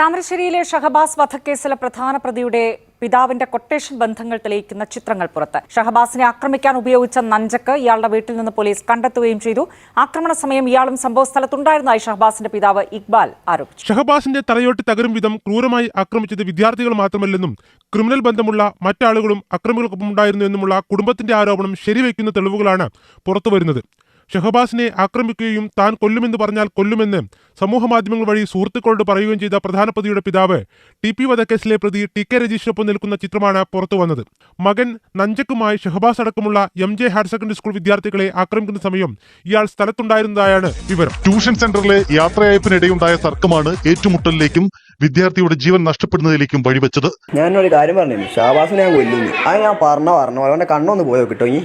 താമരശ്ശേരിയിലെ ഷഹബാസ് വധക്കേസിലെ പ്രധാന പ്രതിയുടെ പിതാവിന്റെ കൊട്ടേഷൻ ബന്ധങ്ങൾ തെളിയിക്കുന്ന ചിത്രങ്ങൾ പുറത്ത്. ഷഹബാസിനെ ആക്രമിക്കാൻ ഉപയോഗിച്ച നഞ്ചക്ക് ഇയാളുടെ വീട്ടിൽ നിന്ന് പോലീസ് കണ്ടെത്തുകയും ചെയ്തു. ആക്രമണ സമയം ഇയാളും സംഭവ സ്ഥലത്തുണ്ടായിരുന്നതായി ഷഹബാസിന്റെ പിതാവ് ഇക്ബാൽ ആരോപിച്ചു. ഷഹബാസിന്റെ തലയോട്ടി തകരും വിധം ക്രൂരമായി ആക്രമിച്ചത് വിദ്യാർത്ഥികൾ മാത്രമല്ലെന്നും ക്രിമിനൽ ബന്ധമുള്ള മറ്റാളുകളും അക്രമികൾക്കൊപ്പം ഉണ്ടായിരുന്നു എന്നുമുള്ള കുടുംബത്തിന്റെ ആരോപണം ശരിവെക്കുന്ന തെളിവുകളാണ് പുറത്തുവരുന്നത്. ഷഹബാസിനെ ആക്രമിക്കുകയും താൻ കൊല്ലുമെന്ന് പറഞ്ഞാൽ കൊല്ലുമെന്ന് സമൂഹമാധ്യമങ്ങൾ വഴി സുഹൃത്തുക്കളോട് പറയുകയും ചെയ്ത പ്രധാനപ്രതിയുടെ പിതാവ് ടി പി വധക്കേസിലെ പ്രതി ടി കെ രജീഷിനൊപ്പം നിൽക്കുന്ന ചിത്രമാണ് പുറത്തു വന്നത്. മകൻ നഞ്ചക്കുമായി ഷഹബാസ് അടക്കമുള്ള M J higher secondary school വിദ്യാർത്ഥികളെ ആക്രമിക്കുന്ന സമയം ഇയാൾ സ്ഥലത്തുണ്ടായിരുന്നതായാണ് വിവരം. ട്യൂഷൻ സെന്ററിലെ യാത്രയയപ്പിനിടെയുണ്ടായ തർക്കമാണ് ഏറ്റുമുട്ടലിലേക്കും വിദ്യാർത്ഥിയുടെ ജീവൻ നഷ്ടപ്പെടുന്നതിലേക്കും വഴിവെച്ചത്. ഒരു കാര്യം പറഞ്ഞു ഷാബാസിനെ ഞാൻ കൊല്ലുന്നു. അത് ഞാൻ പറഞ്ഞ പറഞ്ഞു അവന്റെ കണ്ണൊന്ന് പോയോ കിട്ടോ ഈ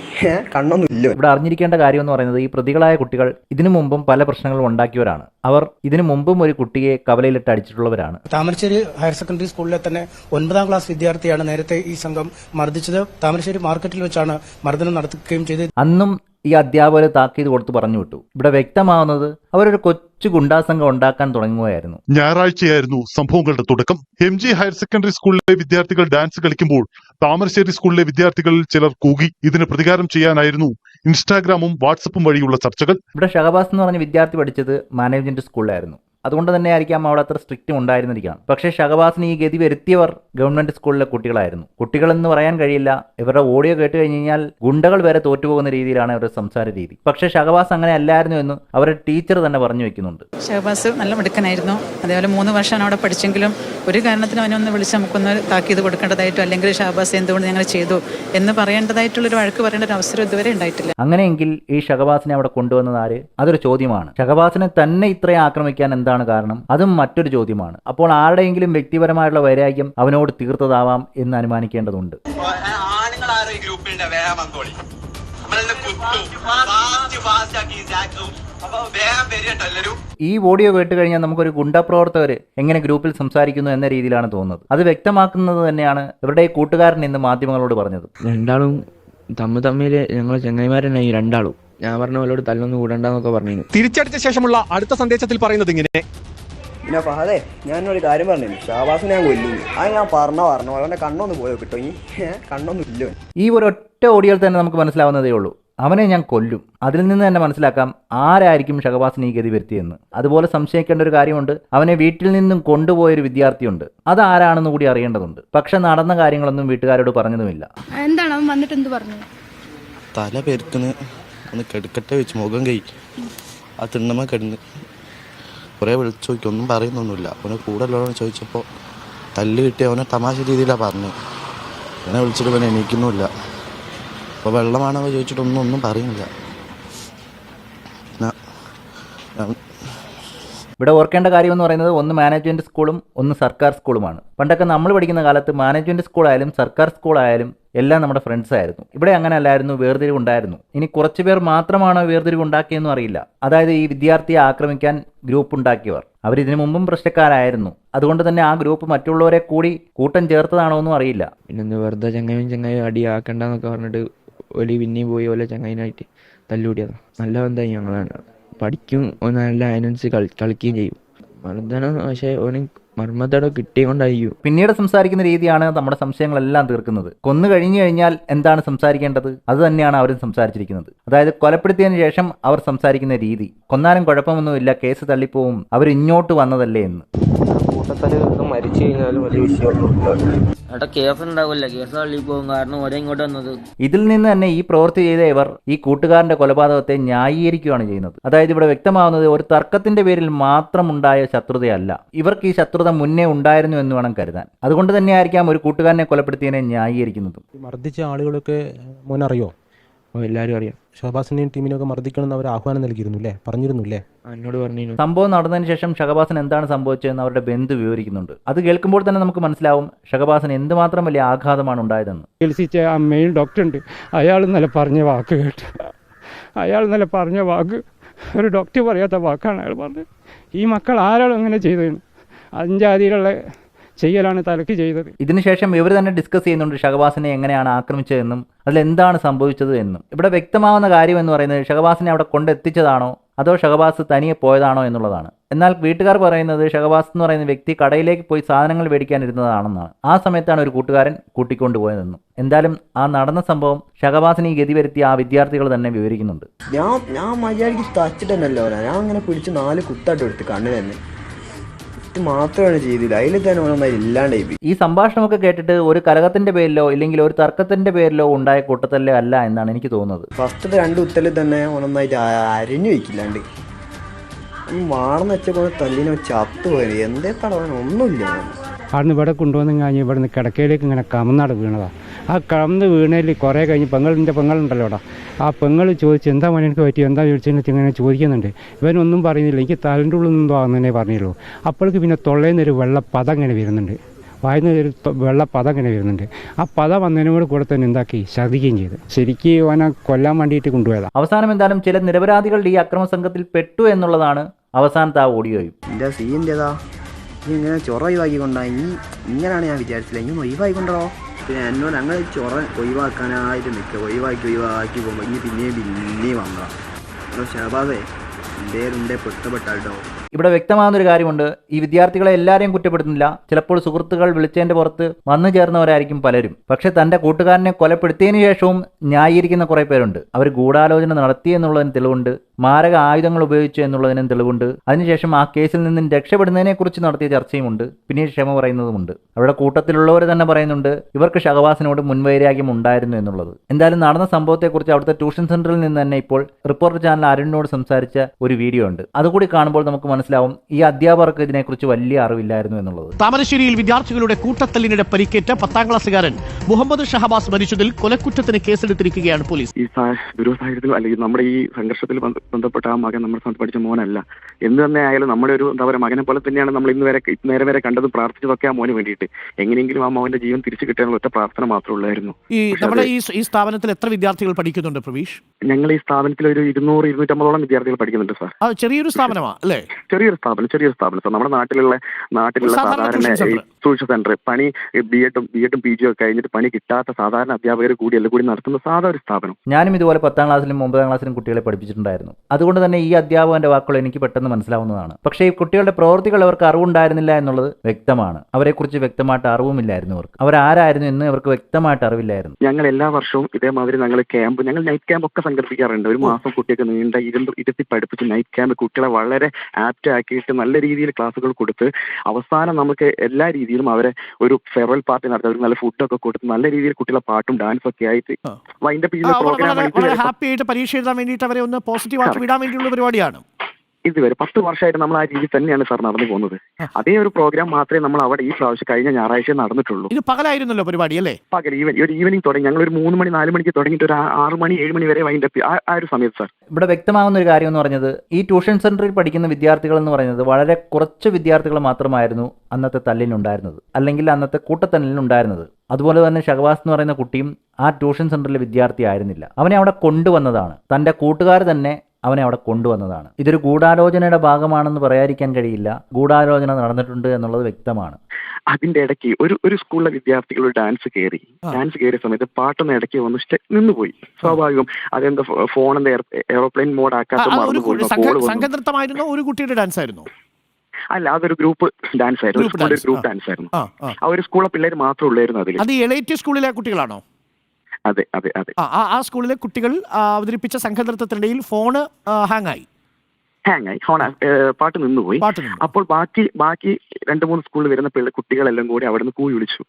കണ്ണൊന്നും ഇല്ല. ഇവിടെ അറിഞ്ഞിരിക്കേണ്ട കാര്യം എന്ന് പറയുന്നത് ഈ പ്രതികളായ കുട്ടികൾ ഇതിനു മുമ്പും പല പ്രശ്നങ്ങളും ഉണ്ടാക്കിയവരാണ്. അവർ ഇതിനു മുമ്പും ഒരു കുട്ടിയെ കവലയിലിട്ട് അടിച്ചിട്ടുള്ളവരാണ്. താമരശ്ശേരി ഹയർ സെക്കൻഡറി സ്കൂളിലെ തന്നെ ഒൻപതാം ക്ലാസ് വിദ്യാർത്ഥിയാണ് നേരത്തെ ഈ സംഘം മർദ്ദിച്ചത്. താമരശ്ശേരി മാർക്കറ്റിൽ വെച്ചാണ് മർദ്ദനം നടത്തുകയും ചെയ്തത്. അന്നും ഈ അധ്യാപകരെ താക്കീത് കൊടുത്ത് പറഞ്ഞു വിട്ടു. ഇവിടെ വ്യക്തമാവുന്നത് അവരൊരു കൊച്ചു ഗുണ്ടാസംഘം ഉണ്ടാക്കാൻ തുടങ്ങുകയായിരുന്നു. ഞായറാഴ്ചയായിരുന്നു സംഭവങ്ങളുടെ തുടക്കം. എം ജി ഹയർ സെക്കൻഡറി സ്കൂളിലെ വിദ്യാർത്ഥികൾ ഡാൻസ് കളിക്കുമ്പോൾ താമരശ്ശേരി സ്കൂളിലെ വിദ്യാർത്ഥികളിൽ ചിലർ കൂകി. ഇതിന് പ്രതികാരം ചെയ്യാനായിരുന്നു ഇൻസ്റ്റാഗ്രാമും വാട്സപ്പും വഴിയുള്ള ചർച്ചകൾ. ഇവിടെ ഷഹബാസ് എന്ന് പറഞ്ഞ വിദ്യാർത്ഥി പഠിച്ചത് മാനേജ്മെന്റ് സ്കൂളിലായിരുന്നു. അതുകൊണ്ട് തന്നെ ആയിരിക്കാം അവിടെ അത്ര സ്ട്രിക്റ്റും ഉണ്ടായിരുന്നിരിക്കണം. പക്ഷേ ഷഹബാസിന് ഈ ഗതി വരുത്തിയവർ ഗവൺമെന്റ് സ്കൂളിലെ കുട്ടികളായിരുന്നു. കുട്ടികളെന്ന് പറയാൻ കഴിയില്ല. ഇവരുടെ ഓഡിയോ കേട്ട് കഴിഞ്ഞ് കഴിഞ്ഞാൽ ഗുണ്ടകൾ വരെ തോറ്റുപോകുന്ന രീതിയിലാണ് അവരുടെ സംസാര രീതി. പക്ഷേ ഷഹബാസ് അങ്ങനെ അല്ലായിരുന്നു എന്ന് അവരുടെ ടീച്ചർ തന്നെ പറഞ്ഞു വെക്കുന്നുണ്ട്. ഷഹബാസ് നല്ല മിടുക്കനായിരുന്നു. അതേപോലെ മൂന്ന് വർഷമാണ് അവിടെ പഠിച്ചെങ്കിലും ഒരു കാരണത്തിനും അവനൊന്ന് വിളിച്ച് നമുക്കൊന്ന് താക്കീത് കൊടുക്കേണ്ടതായിട്ടോ അല്ലെങ്കിൽ ഷഹബാസ് എന്തുകൊണ്ട് ഞങ്ങൾ ചെയ്തു എന്ന് പറയേണ്ടതായിട്ടുള്ളൊരു വഴക്ക് പറയേണ്ട ഒരു അവസരം ഇതുവരെ ഉണ്ടായിട്ടില്ല. അങ്ങനെയെങ്കിൽ ഈ ഷഹബാസിനെ അവിടെ കൊണ്ടുവന്നത് ആര്? അതൊരു ചോദ്യമാണ്. ഷഹബാസിനെ തന്നെ ഇത്രയും ആക്രമിക്കാൻ എന്താണ് കാരണം. അതും മറ്റൊരു ചോദ്യമാണ്. അപ്പോൾ ആരുടെയെങ്കിലും വ്യക്തിപരമായിട്ടുള്ള വൈരാഗ്യം അവനോട് തീർത്തതാവാം എന്ന് അനുമാനിക്കേണ്ടതുണ്ട്. ഈ ഓഡിയോ കേട്ട് കഴിഞ്ഞാൽ നമുക്കൊരു ഗുണ്ടപ്രവർത്തകർ എങ്ങനെ ഗ്രൂപ്പിൽ സംസാരിക്കുന്നു എന്ന രീതിയിലാണ് തോന്നുന്നത്. അത് വ്യക്തമാക്കുന്നത് തന്നെയാണ് ഇവരുടെ കൂട്ടുകാരൻ ഇന്ന് മാധ്യമങ്ങളോട് പറഞ്ഞത്. രണ്ടാളും തമ്മിൽ തമ്മിൽ ഞങ്ങൾ ചങ്ങായിമാരന്നെ ഈ രണ്ടാളും. ഞാൻ പറഞ്ഞ പോലോട് തല്ലൊന്നും കൂടണ്ടെന്നൊക്കെ പറഞ്ഞു തിരിച്ചടിച്ച ശേഷമുള്ള അടുത്ത സന്ദേശത്തിൽ പറയുന്നത് ഇങ്ങനെ. പിന്നെ ഫഹദേ ഒരു കാര്യം പറഞ്ഞു ഷാബാസിനെ ഞാൻ കൊല്ലു അത് ഞാൻ പറഞ്ഞ പറഞ്ഞു അവന്റെ കണ്ണൊന്ന് പോയോ കിട്ടോ ഈ കണ്ണൊന്നും ഇല്ല ഈ ഒരു ഒറ്റ ഓഡിയോയിൽ തന്നെ നമുക്ക് മനസ്സിലാവുന്നതേ ഉള്ളൂ. അവനെ ഞാൻ കൊല്ലും. അതിൽ നിന്ന് തന്നെ മനസ്സിലാക്കാം ആരായിരിക്കും ഷഹബാസിന് ഈ ഗതി വരുത്തിയെന്ന്. അതുപോലെ സംശയിക്കേണ്ട ഒരു കാര്യമുണ്ട്. അവനെ വീട്ടിൽ നിന്നും കൊണ്ടുപോയൊരു വിദ്യാർത്ഥിയുണ്ട്. അത് ആരാണെന്ന് കൂടി അറിയേണ്ടതുണ്ട്. പക്ഷെ നടന്ന കാര്യങ്ങളൊന്നും വീട്ടുകാരോട് പറഞ്ഞതുമില്ല. എന്താണ്? അവൻ വന്നിട്ട് എന്ത് പറഞ്ഞു? തല പെരുക്കണ് ഒന്ന് കെടുക്കട്ടെ വെച്ച് മുഖം കൈ. ആ തിണ്ണമ്മ കിടന്ന് കുറേ വിളിച്ചു നോക്കി ഒന്നും പറയുന്നൊന്നുമില്ല. അവനെ കൂടെ ഉള്ളവനെ ചോദിച്ചപ്പോൾ തല്ല് കിട്ടി അവനെ തമാശ രീതിയിലാണ് പറഞ്ഞത് അവനെ വിളിച്ചിട്ട് അവനെ എണീക്കുന്നുമില്ല. അപ്പോൾ വെള്ളമാണോ ചോദിച്ചിട്ടൊന്നും ഒന്നും പറയുന്നില്ല. ഞാൻ ഇവിടെ ഓർക്കേണ്ട കാര്യം എന്ന് പറയുന്നത് ഒന്ന് മാനേജ്മെന്റ് സ്കൂളും ഒന്ന് സർക്കാർ സ്കൂളുമാണ് പണ്ടൊക്കെ നമ്മൾ പഠിക്കുന്ന കാലത്ത് മാനേജ്മെന്റ് സ്കൂളായാലും സർക്കാർ സ്കൂളായാലും എല്ലാം നമ്മുടെ ഫ്രണ്ട്സ് ആയിരുന്നു. ഇവിടെ അങ്ങനെ അല്ലായിരുന്നു വേർതിരിവ് ഉണ്ടായിരുന്നു ഇനി കുറച്ച് പേർ മാത്രമാണോ വേർതിരിവ് ഉണ്ടാക്കിയെന്നും അറിയില്ല. അതായത് ഈ വിദ്യാർത്ഥിയെ ആക്രമിക്കാൻ ഗ്രൂപ്പ് ഉണ്ടാക്കിയവർ. അവർ ഇതിനു മുമ്പും പ്രശ്നക്കാരായിരുന്നു. അതുകൊണ്ട് തന്നെ ആ ഗ്രൂപ്പ് മറ്റുള്ളവരെ കൂടി കൂട്ടം ചേർത്തതാണോ എന്നും അറിയില്ല. പിന്നെ വെറുതെ ചങ്ങായും ചങ്ങയും അടി ആക്കണ്ടെന്നൊക്കെ പറഞ്ഞിട്ട് ഒലി പിന്നെയും പോയി ഓലെ ചങ്ങായിനായിട്ട് തല്ലുകൂടിയതാണ് നല്ല ബന്ധമായി ഞങ്ങളാണ്. പഠിക്കും. ഒന്നല്ല അതിനനുസരിച്ച് കളി കളിക്കുകയും ചെയ്യും. മർദ്ദനം പക്ഷേ ഓന് മർമ്മത്തോടെ കിട്ടിയോണ്ടായിരിക്കും പിന്നീട് സംസാരിക്കുന്ന രീതിയാണ് നമ്മുടെ സംശയങ്ങളെല്ലാം തീർക്കുന്നത്. കൊന്നു കഴിഞ്ഞു കഴിഞ്ഞാൽ എന്താണ് സംസാരിക്കേണ്ടത്? അത് തന്നെയാണ് അവരും സംസാരിച്ചിരിക്കുന്നത്. അതായത് കൊലപ്പെടുത്തിയതിനു ശേഷം അവർ സംസാരിക്കുന്ന രീതി. കൊന്നാലും കുഴപ്പമൊന്നുമില്ല കേസ് തള്ളിപ്പോവും അവർ ഇങ്ങോട്ട് വന്നതല്ലേ എന്ന്. കൂട്ടത്തിൽ മരിച്ചു കഴിഞ്ഞാലും വലിയ വിഷയമൊന്നും ഏട്ടാ കേസ് ഉണ്ടാവില്ല. കേസ് തള്ളി പോകും. കാരണം ഒരേ ഇങ്ങോട്ട് വന്നത് ഇതിൽ നിന്ന് തന്നെ ഈ പ്രവൃത്തി ചെയ്ത ഇവർ ഈ കൂട്ടുകാരന്റെ കൊലപാതകത്തെ ന്യായീകരിക്കുകയാണ് ചെയ്യുന്നത്. അതായത് ഇവിടെ വ്യക്തമാവുന്നത് ഒരു തർക്കത്തിന്റെ പേരിൽ മാത്രം ഉണ്ടായ ശത്രുതയല്ല. ഇവർക്ക് ഈ ശത്രുത മുന്നേ ഉണ്ടായിരുന്നു എന്ന് വേണം കരുതാൻ. അതുകൊണ്ട് തന്നെയായിരിക്കാം ഒരു കൂട്ടുകാരനെ കൊലപ്പെടുത്തിയതിനെ ന്യായീകരിക്കുന്നതും. മർദ്ദിച്ച ആളുകളൊക്കെ മുന്നറിയോ എല്ലാവരും അറിയാം. ഷഹബാസിനെയും ടീമിനെയൊക്കെ മർദ്ദിക്കണമെന്ന് അവർ ആഹ്വാനം നൽകിയിരുന്നു അല്ലേ? പറഞ്ഞിരുന്നു അല്ലേ എന്നോട് പറഞ്ഞു സംഭവം നടന്നതിന് ശേഷം ഷഹബാസിന് എന്താണ് സംഭവിച്ചതെന്ന് അവരുടെ ബന്ധു വിവരിക്കുന്നുണ്ട്. അത് കേൾക്കുമ്പോൾ തന്നെ നമുക്ക് മനസ്സിലാവും ഷഹബാസിന് എന്തുമാത്രം വലിയ ആഘാതമാണ് ഉണ്ടായതെന്ന്. ചികിത്സിച്ച ആ മെയിൻ ഡോക്ടർ ഉണ്ട് അയാൾ നല്ല പറഞ്ഞ വാക്ക് കേട്ടു. അയാൾ നല്ല പറഞ്ഞ വാക്ക് ഒരു ഡോക്ടർ പറയാത്ത വാക്കാണ് അയാൾ പറഞ്ഞത്. ഈ മക്കൾ ആരാളും അങ്ങനെ ചെയ്തതെന്ന്? അഞ്ചാതിയിലുള്ള ചെയ്യലാണ് തലക്ക് ചെയ്തത്. ഇതിനുശേഷം ഇവർ തന്നെ ഡിസ്കസ് ചെയ്യുന്നുണ്ട് ഷഹബാസിനെ എങ്ങനെയാണ് ആക്രമിച്ചതെന്നും അതിൽ എന്താണ് സംഭവിച്ചത് എന്നും ഇവിടെ വ്യക്തമാവുന്ന കാര്യം എന്ന് പറയുന്നത് ഷഹബാസിനെ അവിടെ കൊണ്ടെത്തിച്ചതാണോ അതോ ഷഹബാസ് തനിയെ പോയതാണോ എന്നുള്ളതാണ്. എന്നാൽ വീട്ടുകാർ പറയുന്നത് ഷഹബാസ് എന്ന് പറയുന്ന വ്യക്തി കടയിലേക്ക് പോയി സാധനങ്ങൾ മേടിക്കാനിരുന്നതാണെന്നാണ്. ആ സമയത്താണ് ഒരു കൂട്ടുകാരൻ കൂട്ടിക്കൊണ്ടുപോയതെന്നും. എന്തായാലും ആ നടന്ന സംഭവം ഷഹബാസിന് ഈ ഗതി വരുത്തി ആ വിദ്യാർത്ഥികൾ തന്നെ വിവരിക്കുന്നുണ്ട്. ഞാൻ ഞാൻ മര്യാദയ്ക്ക് തന്നെയല്ലോ ഞാൻ അങ്ങനെ പിടിച്ച് നാല് കുത്താട്ട് എടുത്ത് കണ്ണിൽ തന്നെ. ഇത് മാത്രമാണ് ചെയ്തില്ല അതിൽ തന്നെ ഇല്ലാണ്ടായി പോയി. ഈ സംഭാഷണമൊക്കെ കേട്ടിട്ട് ഒരു കലകത്തിന്റെ പേരിലോ ഇല്ലെങ്കിൽ ഒരു തർക്കത്തിന്റെ പേരിലോ ഉണ്ടായ കൂട്ടത്തല്ലേ അല്ല എന്നാണ് എനിക്ക് തോന്നുന്നത്. ഫസ്റ്റ് രണ്ട് ഉത്തലിൽ തന്നെ ഓനൊന്നായിട്ട് അ- അരിഞ്ഞു വയ്ക്കില്ലാണ്ട് വാണെന്ന് വെച്ചപ്പോൾ തല്ലിനെ ചത്തു പോയി. എന്തേ തടവാൻ ഒന്നുമില്ല. അവിടെ അവിടുന്ന് ഇവിടെ കൊണ്ടുവന്നു കഴിഞ്ഞാൽ ഇവിടുന്ന് കിടക്കയിലേക്ക് ഇങ്ങനെ കമന്നാട് വീണതാ ആ കടന്ന് വീണതിൽ കുറേ കഴിഞ്ഞ് പെങ്ങളിന്റെ പെങ്ങളുണ്ടല്ലോ അവിടെ. ആ പെങ്ങൾ ചോദിച്ചു എന്താ മോനെ എനിക്ക് പറ്റി എന്താ ചോദിച്ചെന്ന് ഇങ്ങനെ ചോദിക്കുന്നുണ്ട്. ഇവനൊന്നും പറയുന്നില്ല. എനിക്ക് തലന്റെ ഉള്ളിൽ നിന്നും ആണെന്നേ പറഞ്ഞുള്ളൂ. അപ്പോഴേക്ക് പിന്നെ തൊള്ളയിൽ നിന്നൊരു വെള്ള പദം ഇങ്ങനെ വരുന്നുണ്ട്. വായന ഒരു വെള്ളപ്പതം വെള്ള പദം ഇങ്ങനെ വരുന്നുണ്ട്. ആ പദം വന്നതിനോട് കൂടെ തന്നെ എന്താക്കി? ശ്രദ്ധിക്കുകയും ചെയ്തു. ശരിക്കും ഓനെ കൊല്ലാൻ വേണ്ടിയിട്ട് കൊണ്ടുപോയതാണ് അവസാനം എന്തായാലും ചില നിരപരാധികളുടെ ഈ അക്രമ സംഘത്തിൽ പെട്ടു എന്നുള്ളതാണ് അവസാനത്തെ ആ ഓഡിയോയും എന്റെ സീന്റെതാ ഇങ്ങനെ ചൊറ ഒഴിവാക്കിക്കൊണ്ടാ? ഇനി ഇങ്ങനെയാണ് ഞാൻ വിചാരിച്ചില്ല. ഇനി ഒഴിവാക്കിക്കൊണ്ടോ പിന്നെ എന്നോട് ഞങ്ങൾ ചൊറ ഒഴിവാക്കാനായിട്ട് നിൽക്കുക ഒഴിവാക്കി ഒഴിവാക്കി പോകുമ്പോൾ ഇനി പിന്നെയും പിന്നെയും വന്നതാണ് ഷഹബാസേ എന്റെ ഉണ്ടേ പെട്ടപ്പെട്ടാട്ടോ ഇവിടെ വ്യക്തമാകുന്ന ഒരു കാര്യമുണ്ട്. ഈ വിദ്യാർത്ഥികളെ എല്ലാവരെയും കുറ്റപ്പെടുത്തുന്നില്ല. ചിലപ്പോൾ സുഹൃത്തുക്കൾ വിളിച്ചതിന്റെ പുറത്ത് വന്നു ചേർന്നവരായിരിക്കും പലരും. പക്ഷെ തന്റെ കൂട്ടുകാരനെ കൊലപ്പെടുത്തിയതിനു ശേഷവും ന്യായീകരിക്കുന്ന കുറെ പേരുണ്ട്. അവർ ഗൂഢാലോചന നടത്തി എന്നുള്ളതിന് തെളിവുണ്ട്. മാരക ആയുധങ്ങൾ ഉപയോഗിച്ചു എന്നുള്ളതിനും തെളിവുണ്ട്. അതിനുശേഷം ആ കേസിൽ നിന്നും രക്ഷപ്പെടുന്നതിനെ കുറിച്ച് നടത്തിയ ചർച്ചയുമുണ്ട്. പിന്നീട് ക്ഷമ പറയുന്നതുമുണ്ട്. അവരുടെ കൂട്ടത്തിലുള്ളവർ തന്നെ പറയുന്നുണ്ട് ഇവർക്ക് ഷഹവാസിനോട് മുൻവൈരാഗ്യം ഉണ്ടായിരുന്നു എന്നുള്ളത്. എന്തായാലും നടന്ന സംഭവത്തെക്കുറിച്ച് അവിടുത്തെ ട്യൂഷൻ സെന്ററിൽ നിന്ന് തന്നെ ഇപ്പോൾ റിപ്പോർട്ടർ ചാനൽ അരുണിനോട് സംസാരിച്ച ഒരു വീഡിയോ ഉണ്ട്. അതുകൂടി കാണുമ്പോൾ നമുക്ക് മനസ്സിലാവും ഈ അധ്യാപകർക്ക് ഇതിനെക്കുറിച്ച് വലിയ അറിവില്ലായിരുന്നു എന്നുള്ളത്. താമരശ്ശേരിയിൽ വിദ്യാർത്ഥികളുടെ കൂട്ടത്തല്ലിനിടെ പരിക്കേറ്റ പത്താം ക്ലാസ്സുകാരൻ മുഹമ്മദ് ഷഹബാസ് മരിച്ചതിൽ കൊലക്കുറ്റത്തിന് കേസെടുത്തിരിക്കുകയാണ് പോലീസ്. ഈ സാ- ദുരൂഹ സാഹചര്യത്തിൽ അല്ലെങ്കിൽ നമ്മുടെ ഈ സംഘർഷത്തിൽ ബന്ധപ്പെട്ട ആ മകൻ നമ്മുടെ സ്ഥലത്ത് പഠിച്ച മോനല്ല. എന്ത് തന്നെ ആയാലും നമ്മുടെ ഒരു എന്താ പറയുക മകനെ പോലെ തന്നെയാണ് നമ്മൾ ഇന്ന് വരെ നേരെ വരെ കണ്ടതും പ്രാർത്ഥിച്ചതൊക്കെ ആ മോന് വേണ്ടിയിട്ട്. എങ്ങനെയെങ്കിലും ആ മോന്റെ ജീവൻ തിരിച്ചു കിട്ടാനുള്ള ഒറ്റ പ്രാർത്ഥന മാത്രമേ ഉള്ളായിരുന്നു. ഈ നമ്മുടെ ഈ സ്ഥാപനത്തിൽ എത്ര വിദ്യാർത്ഥികൾ പഠിക്കുന്നുണ്ട് പ്രവീഷ്? ഞങ്ങൾ ഈ സ്ഥാപനത്തിൽ ഒരു ഇരുന്നൂറ് ഇരുന്നൂറ്റമ്പതോളം വിദ്യാർത്ഥികൾ പഠിക്കുന്നുണ്ട് സാർ. ചെറിയൊരു സ്ഥാപനമാണ് അല്ലേ? ചെറിയൊരു സ്ഥാപനം ചെറിയൊരു സ്ഥാപനം. സാർ നമ്മുടെ നാട്ടിലുള്ള നാട്ടിലുള്ള സാധാരണ ട്യൂഷൻ സെന്റർ. Tuition centre. പണി ബി എഡും ബി എഡും പി ജിയും ഒക്കെ കഴിഞ്ഞിട്ട് പണി കിട്ടാത്ത സാധാരണ അധ്യാപകർ കൂടി എല്ലാം കൂടി നടത്തുന്ന സാധാ ഒരു സ്ഥാപനം. ഞാനും ഇതുപോലെ പത്താം ക്ലാസ്സിലും ഒമ്പതാം ക്ലാസ്സിലും കുട്ടികളെ പഠിപ്പിച്ചിട്ടുണ്ടായിരുന്നു. അതുകൊണ്ട് തന്നെ ഈ അധ്യാപകന്റെ വാക്കുകൾ എനിക്ക് പെട്ടെന്ന് മനസ്സിലാവുന്നതാണ്. പക്ഷേ ഈ കുട്ടികളുടെ പ്രവൃത്തികൾ അവർക്ക് അറിവുണ്ടായിരുന്നില്ല എന്നുള്ളത് വ്യക്തമാണ്. അവരെക്കുറിച്ച് വ്യക്തമായിട്ട് അറിവുമില്ലായിരുന്നു അവർക്ക്. അവരാരായിരുന്നു എന്ന് അവർക്ക് വ്യക്തമായിട്ട് അറിവില്ലായിരുന്നു. ഞങ്ങൾ എല്ലാ വർഷവും ഇതേമാതിരി ഞങ്ങൾ ക്യാമ്പ് ഞങ്ങൾ നൈറ്റ് ക്യാമ്പ് ഒക്കെ സംഘടിപ്പിക്കാറുണ്ട്. ഒരു മാസം കുട്ടിയൊക്കെ നീണ്ട ഇരുന്ന് ഇരുത്തി പഠിപ്പിച്ച് നൈറ്റ് ക്യാമ്പ് കുട്ടികളെ വളരെ ആപ്റ്റ് ആക്കിയിട്ട് നല്ല രീതിയിൽ ക്ലാസ്സുകൾ കൊടുത്ത് അവസാനം നമുക്ക് എല്ലാ രീതിയിലും അവരെ ഒരു ഫെയർവെൽ പാർട്ടി നടത്തി അവർക്ക് നല്ല ഫുഡൊക്കെ കൊടുത്ത് നല്ല രീതിയിൽ കുട്ടികളെ പാട്ടും ഡാൻസും ഒക്കെ ആയിട്ട് വൈൻഡപ്പ് ചെയ്യുന്ന പ്രോഗ്രാം ഹാപ്പി ആയിട്ട് പരീക്ഷ എഴുതാൻ വേണ്ടിയിട്ട് അവരെ ഒന്ന് പോസിറ്റീവ് ആക്കി വിടാൻ വേണ്ടിയുള്ള പരിപാടിയാണ്. ഇതുവരെ. പത്ത് വർഷമായിട്ട് നമ്മൾ ആ രീതി തന്നെയാണ് സാർ നടന്നു പോകുന്നത്. അതേ ഒരു പ്രോഗ്രാം മാത്രമേ നമ്മൾ അവിടെ ഈ പ്രാവശ്യം കഴിഞ്ഞ ഞായറാഴ്ച നടന്നിട്ടുള്ളൂ. ഇത് പകലായിരുന്നല്ലോ പരിപാടി അല്ലേ? പകൽ ഈവൻ ഒരു ഈവനിങ് തുടങ്ങി. ഞങ്ങൾ ഒരു മൂന്ന് മണി നാല് മണിക്ക് തുടങ്ങിയിട്ട് ഒരു ആറ് മണി ഏഴ് മണി വരെ വൈൻഡപ്പ് ആ ആ ഒരു സമയത്ത് സാർ. ഇവിടെ വ്യക്തമാകുന്ന ഒരു കാര്യം എന്ന് പറഞ്ഞത് ഈ ട്യൂഷൻ സെന്ററിൽ പഠിക്കുന്ന വിദ്യാർത്ഥികൾ എന്ന് പറയുന്നത് വളരെ കുറച്ച് വിദ്യാർത്ഥികൾ മാത്രമായിരുന്നു അന്നത്തെ തല്ലിനുണ്ടായിരുന്നത്. അല്ലെങ്കിൽ അന്നത്തെ കൂട്ടത്തല്ലിനുണ്ടായിരുന്നത്. അതുപോലെ തന്നെ ഷഹവാസ് എന്ന് പറയുന്ന കുട്ടിയും ആ ട്യൂഷൻ സെന്ററിലെ വിദ്യാർത്ഥി ആയിരുന്നില്ല. അവനെ അവിടെ കൊണ്ടുവന്നതാണ്. തന്റെ കൂട്ടുകാർ തന്നെ അവനെ അവിടെ കൊണ്ടുവന്നതാണ്. ഇതൊരു ഗൂഢാലോചനയുടെ ഭാഗമാണെന്ന് പറയാതിരിക്കാൻ കഴിയില്ല. ഗൂഢാലോചന നടന്നിട്ടുണ്ട് എന്നുള്ളത് വ്യക്തമാണ്. അതിന്റെ ഇടയ്ക്ക് ഒരു ഒരു സ്കൂളിലെ വിദ്യാർത്ഥികൾ ഒരു ഡാൻസ് കയറി. ഡാൻസ് കയറിയ സമയത്ത് പാട്ടൊന്ന് ഇടയ്ക്ക് വന്ന് നിന്ന് നിന്നുപോയി. സ്വാഭാവികം അതെന്താ ഫോണിന്റെ എയർപ്ലെയിൻ മോഡ് ആക്കാത്ത ഒരു സംഘനൃത്തമായിരുന്നോ കുട്ടിയുടെ ഡാൻസ് ആയിരുന്നു അല്ല അതൊരു ഗ്രൂപ്പ് ഡാൻസ് ആയിരുന്നു ഗ്രൂപ്പ് ഡാൻസ്. ആയിരുന്നു ആ. ഒരു സ്കൂളിലെ പിള്ളേർ മാത്രമേ ഉള്ളായിരുന്നു അതിൽ അത് എലൈറ്റ് സ്കൂളിലെ കുട്ടികളാണോ? അതെ അതെ അതെ. ആ ആ- ആ സ്കൂളിലെ കുട്ടികൾ ആ, അവതരിപ്പിച്ച സംഘനൃത്തത്തിനിടയിൽ ഫോണ് ഹാങ് ആയി ഹാങ് ആയി ഫോൺ പാട്ട് നിന്നുപോയി. പാട്ട് നിന്നു. അപ്പോൾ ബാക്കി ബാക്കി രണ്ട് മൂന്ന് സ്കൂളിൽ വരുന്ന കുട്ടികളെല്ലാം കൂടി അവിടെ നിന്ന് കൂവി വിളിച്ചു.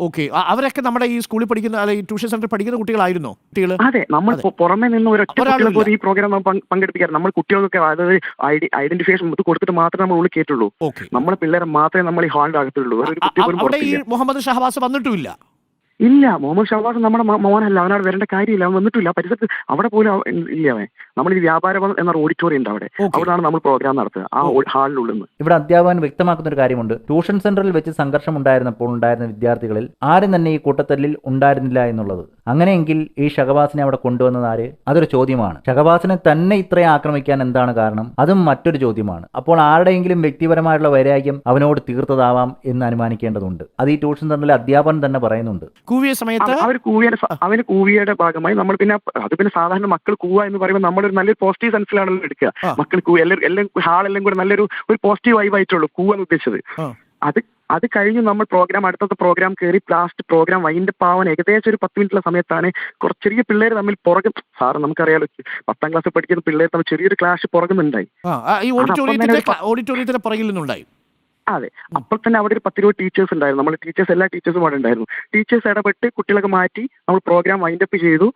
ഓക്കെ. അവരൊക്കെ നമ്മുടെ ഈ സ്കൂളിൽ പഠിക്കുന്ന അല്ലെങ്കിൽ ട്യൂഷൻ സെന്ററിൽ പഠിക്കുന്ന കുട്ടികളായിരുന്നോ കുട്ടികൾ അതെ നമ്മൾ. പൊ- പുറമെ നിന്ന് ഒരൊറ്റ ഒരാളും കുട്ടികളെ പോലും ഈ പ്രോഗ്രാം പങ്കെടുപ്പിക്കാറ്. നമ്മൾ കുട്ടികൾക്കൊക്കെ അതായത് ഐഡി ഐഡന്റിഫിക്കേഷൻ ഇത് കൊടുത്തിട്ട് മാത്രമേ നമ്മൾ ഉള്ളിൽ കേട്ടുള്ളൂ ഓക്കെ. നമ്മളെ പിള്ളേരെ മാത്രമേ നമ്മൾ ഈ ഹാളിൽ അകത്തുള്ളൂ. വേറെ ഒരു കുട്ടി പോലും അവിടെ ഈ പുറത്തില്ല. മുഹമ്മദ് ഷഹബാസ് വന്നിട്ടുമില്ല. ഇല്ല മുഹമ്മദ് ഷവാസ് നമ്മുടെ മോനല്ല അവനവിടെ വരേണ്ട കാര്യമില്ല അവൻ വന്നിട്ടില്ല. പരിസരത്ത് അവിടെ പോലും ഇല്ല അവൻ. നമ്മൾ ഈ വ്യാപാര എന്ന ഓഡിറ്റോറിയം ഉണ്ട് അവിടെ. അവിടെയാണ് നമ്മൾ പ്രോഗ്രാം നടത്തുക. ആ ഹാളിനുള്ളിൽ നിന്ന്. ഇവിടെ അധ്യാപകൻ വ്യക്തമാക്കുന്ന ഒരു കാര്യമുണ്ട്. ട്യൂഷൻ സെന്ററിൽ വെച്ച് സംഘർഷം ഉണ്ടായിരുന്നപ്പോൾ ഉണ്ടായിരുന്ന വിദ്യാർത്ഥികളിൽ ആരും തന്നെ ഈ കൂട്ടത്തല്ലിൽ ഉണ്ടായിരുന്നില്ല എന്നുള്ളത്. അങ്ങനെയെങ്കിൽ ഈ ഷഹബാസിനെ അവിടെ കൊണ്ടുവന്നത് ആര്? അതൊരു ചോദ്യമാണ്. ഷഹബാസിനെ തന്നെ ഇത്രയും ആക്രമിക്കാൻ എന്താണ് കാരണം? അതും മറ്റൊരു ചോദ്യമാണ്. അപ്പോൾ ആരുടെയെങ്കിലും വ്യക്തിപരമായിട്ടുള്ള വൈരാഗ്യം അവനോട് തീർത്തതാവാം എന്ന് അനുമാനിക്കേണ്ടതുണ്ട്. അത് ഈ ട്യൂഷൻ സെന്ററിലെ അധ്യാപകൻ തന്നെ പറയുന്നുണ്ട്. കൂവിയ സമയത്ത് അവർ കൂവിയുടെ അവന് കൂവിയുടെ ഭാഗമായി നമ്മൾ പിന്നെ അത് പിന്നെ സാധാരണ മക്കൾ കൂവ എന്ന് പറയുമ്പോൾ നമ്മളൊരു നല്ലൊരു പോസിറ്റീവ് സെൻസിലാണല്ലോ എടുക്കുക. മക്കൾ കൂവ എല്ലാവരും എല്ലാം ഹാളെല്ലാം കൂടെ നല്ലൊരു ഒരു പോസിറ്റീവ് വൈബ് ആയിട്ടുള്ളൂ കൂവ എന്ന് ഉദ്ദേശിച്ചത്. അത് അത് കഴിഞ്ഞ് നമ്മൾ പ്രോഗ്രാം അടുത്തത്തെ പ്രോഗ്രാം കയറി ലാസ്റ്റ് പ്രോഗ്രാം വൈൻഡ് പാവൻ ഏകദേശം ഒരു പത്ത് മിനിറ്റുള്ള സമയത്താണ് കുറച്ച് ചെറിയ പിള്ളേർ തമ്മിൽ പുറകും സാറ് നമുക്കറിയാലോ പത്താം ക്ലാസ്സിൽ പഠിക്കുന്ന പിള്ളേർ തമ്മിൽ ചെറിയൊരു ക്ലാഷ് പുറകുന്നുണ്ടായി ഓഡിറ്റോറിയത്തിന്റെ പുറകിൽ നിന്നുണ്ടായി. അതെ. അപ്പോൾ തന്നെ അവിടെ ഒരു പത്തിരുപത് ടീച്ചേഴ്സ് ഉണ്ടായിരുന്നു. നമ്മൾ ടീച്ചേഴ്സ് എല്ലാ ടീച്ചേഴ്സും അവിടെ ഉണ്ടായിരുന്നു. ടീച്ചേഴ്സ് ഇടപെട്ട് കുട്ടികളൊക്കെ മാറ്റി നമ്മൾ പ്രോഗ്രാം വൈൻഡ് അപ്പ് ചെയ്തു.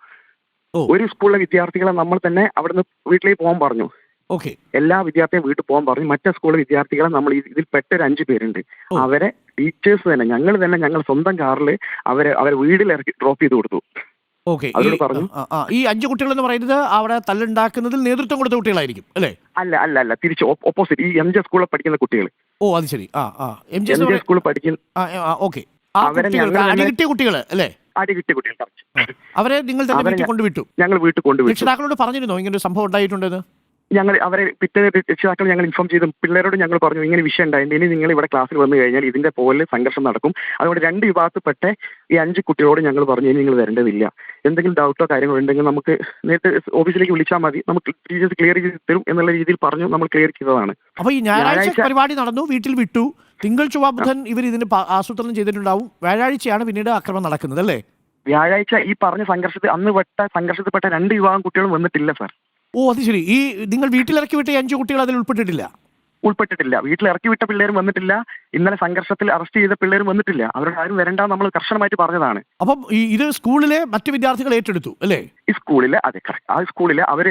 ഒരു സ്കൂളിലെ വിദ്യാർത്ഥികളെ നമ്മൾ തന്നെ അവിടുന്ന് വീട്ടിലേക്ക് പോകാൻ പറഞ്ഞു. ഓക്കെ. എല്ലാ വിദ്യാർത്ഥിയും വീട്ടിൽ പോകാൻ പറഞ്ഞു. മറ്റേ സ്കൂളിലെ വിദ്യാർത്ഥികളെ നമ്മൾ ഇതിൽ പെട്ട ഒരു അഞ്ച് പേരുണ്ട്. അവരെ ടീച്ചേഴ്സ് തന്നെ ഞങ്ങൾ തന്നെ ഞങ്ങൾ സ്വന്തം കാറിൽ അവരെ അവരെ വീട്ടിൽ ഇറക്കി ഡ്രോപ്പ് ചെയ്ത് കൊടുത്തു. ഓക്കെ. പറഞ്ഞു. ഈ അഞ്ച് കുട്ടികൾ എന്ന് പറയുന്നത് അവിടെ തല്ലുണ്ടാക്കുന്നതിൽ നേതൃത്വം കൊടുത്ത കുട്ടികളായിരിക്കും അല്ലേ? അല്ല അല്ല അല്ല. തിരിച്ച് ഓപ്പോസിറ്റ് ഈ എം ജെ സ്കൂളിൽ പഠിക്കുന്ന കുട്ടികൾ ഓ അത് ശരി. ആ ആ. എം ജി എം ജെ സ്കൂളിൽ പഠിക്കുന്ന ഓക്കെ. ആ അവരെ കുട്ടികൾ ഞങ്ങൾ തന്നെ- അടി കിട്ടിയ കുട്ടികൾ അല്ലേ? അടി കിട്ടിയ കുട്ടികൾ. അവരെ നിങ്ങൾ തന്നെ അവരെ വീട്ടിൽ കൊണ്ടുവിട്ടു. ഞങ്ങൾ വീട്ടിൽ കൊണ്ടുപോയി രക്ഷിതാക്കളോട് പറഞ്ഞിരുന്നോ ഇങ്ങനെ ഒരു സംഭവം ഉണ്ടായിട്ടുണ്ടെന്ന്? ഞങ്ങൾ അവരെ പിറ്റേ രക്ഷിതാക്കൾ ഞങ്ങൾ ഇൻഫോം ചെയ്തു പിള്ളേരോട് ഞങ്ങൾ പറഞ്ഞു ഇങ്ങനെ വിഷയം ഉണ്ടായിരുന്നു ഇനി നിങ്ങൾ ഇവിടെ ക്ലാസ്സിൽ വന്നു കഴിഞ്ഞാൽ ഇതിന്റെ പോലെ സംഘർഷം നടക്കും. അതുകൊണ്ട് രണ്ട് വിഭാഗത്തിൽപ്പെട്ട ഈ അഞ്ച് കുട്ടികളോട് ഞങ്ങൾ പറഞ്ഞു ഇനി നിങ്ങൾ വരേണ്ടതില്ല. എന്തെങ്കിലും ഡൗട്ടോ കാര്യങ്ങളോ ഉണ്ടെങ്കിൽ നമുക്ക് നേരിട്ട് ഓഫീസിലേക്ക് വിളിച്ചാൽ മതി. നമുക്ക് ടീച്ചേഴ്സ് ക്ലിയർ ചെയ്ത് തരും എന്നുള്ള രീതിയിൽ പറഞ്ഞു നമ്മൾ ക്ലിയർ ചെയ്തതാണ്. അപ്പോൾ ഈ ഞായറാഴ്ച ഞായറാഴ്ച- പരിപാടി നടന്നു വീട്ടിൽ വിട്ടു. തിങ്കൾ ചൊവ്വ ബുധൻ ഇവർ ഇതിന് ആസൂത്രണം ചെയ്തിട്ടുണ്ടാവും. വ്യാഴാഴ്ചയാണ് പിന്നീട് ആക്രമണം നടക്കുന്നത് അല്ലേ? വ്യാഴാഴ്ച ഈ പറഞ്ഞ സംഘർഷത്തിൽ അന്ന് പെട്ട സംഘർഷത്തിൽപ്പെട്ട രണ്ട് വിഭാഗം കുട്ടികളും വന്നിട്ടില്ല സാർ. ഓ അത് ശരി. ഈ നിങ്ങൾ വീട്ടിലിറക്കി വിട്ട ഈ അഞ്ച് കുട്ടികൾ അതിൽ ഉൾപ്പെട്ടിട്ടില്ല? ഉൾപ്പെട്ടിട്ടില്ല. വീട്ടിൽ ഇറക്കി വിട്ട പിള്ളേരും വന്നിട്ടില്ല. ഇന്നലെ സംഘർഷത്തിൽ അറസ്റ്റ് ചെയ്ത പിള്ളേരും വന്നിട്ടില്ല. അവരുടെ ആരും വരണ്ട നമ്മൾ കർശനമായിട്ട് പറഞ്ഞതാണ്. അപ്പം ഈ ഇത് സ്കൂളിലെ മറ്റു വിദ്യാർത്ഥികൾ ഏറ്റെടുത്തു അല്ലേ? ഈ സ്കൂളിലെ അതെ. ആ സ്കൂളിലെ അവർ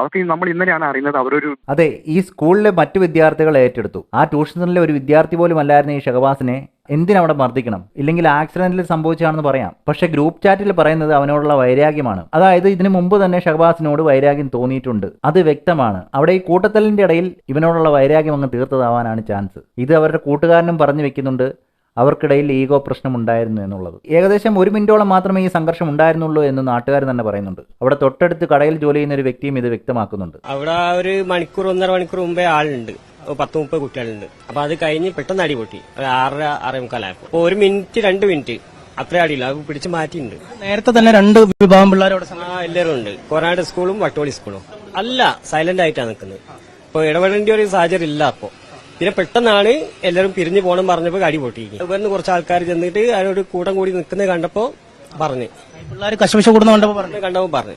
അവർക്ക് നമ്മൾ ഇന്നലെയാണ് അറിയുന്നത് അവരൊരു അതെ ഈ സ്കൂളിലെ മറ്റു വിദ്യാർത്ഥികൾ ഏറ്റെടുത്തു. ആ ട്യൂഷനിലെ സെന്ററിലെ ഒരു വിദ്യാർത്ഥി പോലും അല്ലായിരുന്നു ഈ ഷഹബാസിനെ. എന്തിനവിടെ മർദ്ദിക്കണം? ഇല്ലെങ്കിൽ ആക്സിഡന്റിൽ സംഭവിച്ചാണെന്ന് പറയാം. പക്ഷെ ഗ്രൂപ്പ് ചാറ്റിൽ പറയുന്നത് അവനോടുള്ള വൈരാഗ്യമാണ്. അതായത് ഇതിനു മുമ്പ് തന്നെ ഷഹബാസിനോട് വൈരാഗ്യം തോന്നിയിട്ടുണ്ട്. അത് വ്യക്തമാണ്. അവിടെ ഈ കൂട്ടത്തലിന്റെ ഇടയിൽ ഇവനോടുള്ള വൈരാഗ്യം അങ്ങ് തീർത്തതാവാനാണ് ചാൻസ്. ഇത് അവരുടെ കൂട്ടുകാരനും പറഞ്ഞു വെക്കുന്നുണ്ട്. അവർക്കിടയിൽ ഈഗോ പ്രശ്നം ഉണ്ടായിരുന്നു എന്നുള്ളത്. ഏകദേശം ഒരു മിനിറ്റോളം മാത്രമേ ഈ സംഘർഷം ഉണ്ടായിരുന്നുള്ളൂ എന്ന് നാട്ടുകാർ തന്നെ പറയുന്നുണ്ട്. അവിടെ തൊട്ടടുത്ത് കടയിൽ ജോലി ചെയ്യുന്ന ഒരു വ്യക്തിയും ഇത് വ്യക്തമാക്കുന്നുണ്ട്. അവിടെ ഒരു മണിക്കൂർ ഒന്നര മണിക്കൂർ മുമ്പേ ആളുണ്ട്. പത്ത് മുപ്പത് കുട്ടികളുണ്ട്. അപ്പൊ അത് കഴിഞ്ഞ് പെട്ടെന്ന് അടി പൊട്ടി. ഒരു ആറര ആറേ മുക്കാലായപ്പോ അപ്പൊ ഒരു മിനിറ്റ് രണ്ട് മിനിറ്റ്. അത്ര അടിയില്ല അത് പിടിച്ച് മാറ്റിയിട്ടുണ്ട്. നേരത്തെ തന്നെ രണ്ട് വിഭാഗം പിള്ളേരോട് ആ എല്ലാവരും ഉണ്ട്. കൊറാട് സ്കൂളും വട്ടോളി സ്കൂളും. അല്ല സൈലന്റ് ആയിട്ടാണ് നിൽക്കുന്നത്. ഇപ്പൊ ഇടപെടേണ്ട ഒരു സാഹചര്യം ഇല്ല അപ്പോ. പിന്നെ പെട്ടെന്നാണ് എല്ലാവരും പിരിഞ്ഞു പോകണം പറഞ്ഞപ്പോ അടി പൊട്ടിയിരിക്കും ഇവിടുന്ന് കുറച്ച് ആൾക്കാർ ചെന്നിട്ട് അവരോട് കൂട്ടം കൂടി നിൽക്കുന്നത് കണ്ടപ്പോ പറഞ്ഞു. പിള്ളേർ കശപശ കൂടുന്ന കണ്ടപ്പോൾ പറഞ്ഞു. കണ്ടപ്പോ പറഞ്ഞു.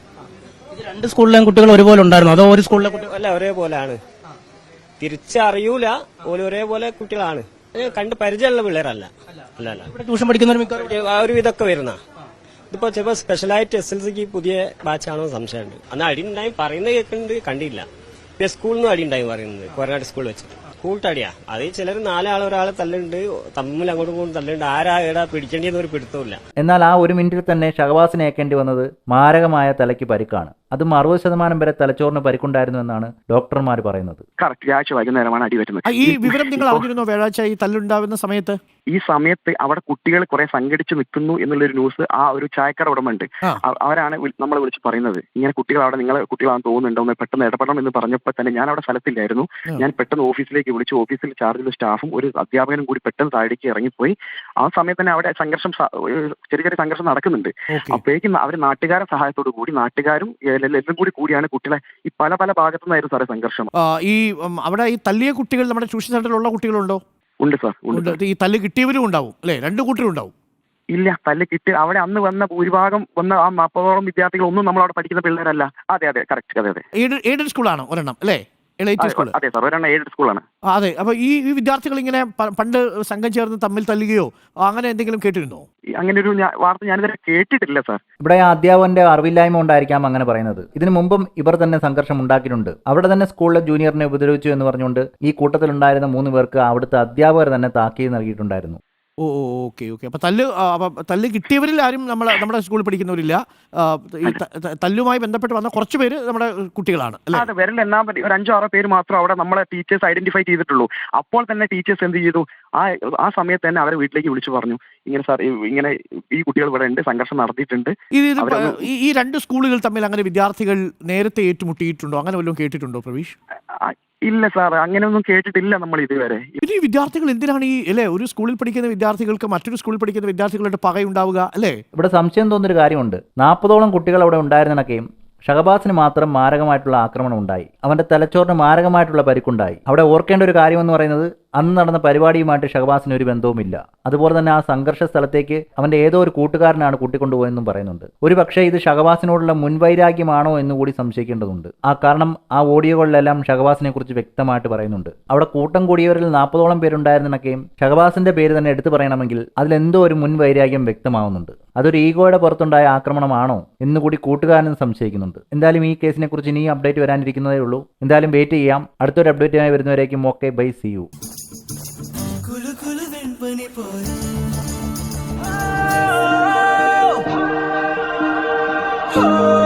ഇത് രണ്ട് സ്കൂളിലെയും കുട്ടികൾ ഒരുപോലെ ഉണ്ടായിരുന്നു. അതോ ഒരു സ്കൂളിലെ കുട്ടികൾ അല്ല ഒരേപോലെയാണ്. തിരിച്ചറിയൂല. ഓൽ ഒരേപോലെ കുട്ടികളാണ്. കണ്ട് പരിചയമുള്ള പിള്ളേരല്ല. അല്ല അല്ല. ഇവിടെ ട്യൂഷൻ പഠിക്കുന്നവർ മിക്ക ആ ഒരു ഇതൊക്കെ വരുന്ന. ഇതിപ്പോ ചിലപ്പോ സ്പെഷ്യലായിട്ട് എസ് എൽ സിക്ക് പുതിയ ബാച്ചാണോ സംശയമുണ്ട്. അന്ന് അടി ഉണ്ടായി പറയുന്നത് കേൾക്കുന്നുണ്ട് കണ്ടില്ല. പിന്നെ സ്കൂളിൽ നിന്നും അടി ഉണ്ടായി പറയുന്നത്. കൊരനാട് സ്കൂളിൽ വെച്ചിട്ട്. കൂട്ടടിയാ അത് ചിലർ നാലാൾ ഒരാളെ തല്ലുണ്ട് തമ്മിൽ അങ്ങോട്ടും ഇങ്ങോട്ടും തല്ലുണ്ട്. ആരാ ഏടാ പിടിക്കേണ്ടിയെന്ന് ഒരു പിടുത്തമില്ല എന്നാൽ ആ ഒരു മിനിറ്റിൽ തന്നെ ഷഹബാസിനെ ഏക്കേണ്ടി വന്നത് മാരകമായ തലയ്ക്ക് പരിക്കാണ്. അതും അറുപത് ശതമാനം വരെ തലച്ചോറിന് പരിക്കുണ്ടായിരുന്നു എന്നാണ് ഡോക്ടർമാർ പറയുന്നത്. വ്യാഴ്ച വൈകുന്നേരമാണ് ഈ വിവരം നിങ്ങൾ അറിഞ്ഞിരുന്നോ? വ്യാഴാഴ്ച ഈ തല്ലുണ്ടാവുന്ന സമയത്ത്? ഈ സമയത്ത് അവിടെ കുട്ടികൾ കുറെ സംഘടിച്ച് നിൽക്കുന്നു എന്നുള്ളൊരു ന്യൂസ് ആ ഒരു ചായക്കട ഉടമ ഉണ്ട്. അവരാണ് നമ്മളെ വിളിച്ച് പറയുന്നത്. ഇങ്ങനെ കുട്ടികൾ അവിടെ നിങ്ങളെ കുട്ടികളാണെന്ന് തോന്നുന്നുണ്ടോ? ഒന്ന് പെട്ടെന്ന് ഇടപെടണം എന്ന് പറഞ്ഞപ്പോൾ തന്നെ ഞാൻ അവിടെ സ്ഥലത്തില്ലായിരുന്നു. ഞാൻ പെട്ടെന്ന് ഓഫീസിലേക്ക് വിളിച്ചു ഓഫീസിൽ ചാർജുള്ള സ്റ്റാഫും ഒരു അധ്യാപകനും കൂടി പെട്ടെന്ന് താഴേക്ക് ഇറങ്ങിപ്പോയി. ആ സമയത്ത് തന്നെ അവിടെ സംഘർഷം ഒരു ചെറിയ ചെറിയ സംഘർഷം നടക്കുന്നുണ്ട്. അപ്പോഴേക്കും അവർ നാട്ടുകാരുടെ സഹായത്തോടു കൂടി നാട്ടുകാരും എല്ലാം കൂടി കൂടിയാണ് കുട്ടികളെ ഈ പല പല ഭാഗത്തു നിന്നായിരുന്നു സാറേ സംഘർഷം. ഈ അവിടെ ഈ തല്ലിയ കുട്ടികൾ നമ്മുടെ ട്യൂഷൻ സെന്ററിലുള്ള കുട്ടികളുണ്ടോ? ഉണ്ട് സാർ ഉണ്ട് ഈ തല്ല് കിട്ടിയവരും ഉണ്ടാവും അല്ലെ? രണ്ട് കൂട്ടരും ഉണ്ടാവും. ഇല്ല തല്ല് കിട്ടി അവിടെ അന്ന് വന്ന ഭൂരിഭാഗം വന്ന ആ നാൽപ്പതോളം വിദ്യാർത്ഥികൾ ഒന്നും നമ്മളവിടെ പഠിക്കുന്ന പിള്ളേരല്ല. അതെ അതെ കറക്റ്റ് അതെ അതെ. എയ്ഡ് എയ്ഡഡ് സ്കൂളാണ് ഒരെണ്ണം അല്ലേ? എളൈറ്റ് സ്കൂൾ അതെ സാർ ഒരെണ്ണം എയ്ഡഡ് സ്കൂളാണ്. അതെ. അപ്പൊ ഈ ഈ വിദ്യാർത്ഥികൾ ഇങ്ങനെ പ- പണ്ട് സംഘം ചേർന്ന് തമ്മിൽ തല്ലുകയോ അങ്ങനെ എന്തെങ്കിലും കേട്ടിരുന്നോ? അങ്ങനെ ഒരു ഞാ- വാർത്ത ഞാനിതുവരെ കേട്ടിട്ടില്ല സാർ ഇവിടെ ആ അധ്യാപകന്റെ അറിവില്ലായ്മ ഉണ്ടായിരിക്കാം അങ്ങനെ പറയുന്നത്. ഇതിനു മുമ്പും ഇവർ തന്നെ സംഘർഷം ഉണ്ടാക്കിയിട്ടുണ്ട്. അവിടെ തന്നെ സ്കൂളിലെ ജൂനിയറിനെ ഉപദ്രവിച്ചു എന്ന് പറഞ്ഞുകൊണ്ട് ഈ കൂട്ടത്തിലുണ്ടായിരുന്ന മൂന്ന് പേർക്ക് അവിടുത്തെ അധ്യാപകർ തന്നെ താക്കീത് നൽകിയിട്ടുണ്ടായിരുന്നു. ഓ ഓ ഓക്കെ ഓക്കെ. അപ്പം തല്ല് ആ, അപ്പൊ തല്ല് കിട്ടിയവരിൽ ആരും നമ്മളെ നമ്മുടെ സ്കൂളിൽ പഠിക്കുന്നവരില്ല. ആ, ഈ ത- ത- തല്ലുമായി ബന്ധപ്പെട്ട് വന്ന കുറച്ച് പേര് നമ്മുടെ കുട്ടികളാണ് അല്ലേ? അതെ വിരൽ എണ്ണാൻ പറ്റി ഒരു അഞ്ചോ ആറോ പേര് മാത്രം അവിടെ നമ്മളെ ടീച്ചേഴ്സ് ഐഡന്റിഫൈ ചെയ്തിട്ടുള്ളൂ. അപ്പോൾ തന്നെ ടീച്ചേഴ്സ് എന്ത് ചെയ്തു? ആ ആ സമയത്ത് തന്നെ അവരെ വീട്ടിലേക്ക് വിളിച്ചു പറഞ്ഞു. ഇങ്ങനെ സാർ ഇങ്ങനെ ഈ കുട്ടികൾ ഇവിടെ ഉണ്ട് സംഘർഷം നടത്തിയിട്ടുണ്ട്. ഇത് ഇത് അവരൊന്ന് ഈ ഈ രണ്ട് സ്കൂളുകൾ തമ്മിൽ അങ്ങനെ വിദ്യാർത്ഥികൾ നേരത്തെ ഏറ്റുമുട്ടിയിട്ടുണ്ടോ? അങ്ങനെ വല്ലതും കേട്ടിട്ടുണ്ടോ പ്രവീഷ്? ആ, ഇല്ല സാർ അങ്ങനെയൊന്നും കേട്ടിട്ടില്ല നമ്മൾ ഇതുവരെ. ഇത് ഈ വിദ്യാർത്ഥികൾ എന്തിനാണ് ഈ അല്ലേ ഒരു സ്കൂളിൽ പഠിക്കുന്ന വിദ്യാർത്ഥികൾക്ക് മറ്റൊരു സ്കൂളിൽ പഠിക്കുന്ന വിദ്യാർത്ഥികളുടെ പകയുണ്ടാവുക അല്ലേ? ഇവിടെ സംശയം തോന്നുന്നൊരു കാര്യമുണ്ട്. നാൽപ്പതോളം കുട്ടികൾ അവിടെ ഉണ്ടായിരുന്നൊക്കെയും ഷഹബാസിന് മാത്രം മാരകമായിട്ടുള്ള ആക്രമണം ഉണ്ടായി. അവന്റെ തലച്ചോറിന് മാരകമായിട്ടുള്ള പരിക്കുണ്ടായി. അവിടെ ഓർക്കേണ്ട ഒരു കാര്യം എന്ന് പറയുന്നത് അന്ന് നടന്ന പരിപാടിയുമായിട്ട് ഷഹബാസിന് ഒരു ബന്ധവുമില്ല. അതുപോലെ തന്നെ ആ സംഘർഷ സ്ഥലത്തേക്ക് അവന്റെ ഏതോ ഒരു കൂട്ടുകാരനാണ് കൂട്ടിക്കൊണ്ടുപോയെന്നും പറയുന്നുണ്ട്. ഒരു പക്ഷേ ഇത് ഷഹബാസിനോടുള്ള മുൻവൈരാഗ്യമാണോ എന്ന് കൂടി സംശയിക്കേണ്ടതുണ്ട്. ആ കാരണം ആ ഓഡിയോകളിലെല്ലാം ഷഹബാസിനെ കുറിച്ച് വ്യക്തമായിട്ട് പറയുന്നുണ്ട്. അവിടെ കൂട്ടം കൂടിയവരിൽ നാൽപ്പതോളം പേരുണ്ടായിരുന്നൊക്കെയും ഷഹബാസിന്റെ പേര് തന്നെ എടുത്തു പറയണമെങ്കിൽ അതിലെന്തോ ഒരു മുൻവൈരാഗ്യം വ്യക്തമാവുന്നുണ്ട്. അതൊരു ഈഗോയുടെ പുറത്തുണ്ടായ ആക്രമണമാണോ എന്ന് കൂടി കൂട്ടുകാരൻ സംശയിക്കുന്നുണ്ട്. എന്തായാലും ഈ കേസിനെ കുറിച്ച് ഇനിയും അപ്ഡേറ്റ് വരാനിരിക്കുന്നതേ ഉള്ളൂ. എന്തായാലും വെയിറ്റ് ചെയ്യാം. അടുത്തൊരു അപ്ഡേറ്റുമായി വരുന്നവരേക്കും okay. Bye. See. You. Oh! oh.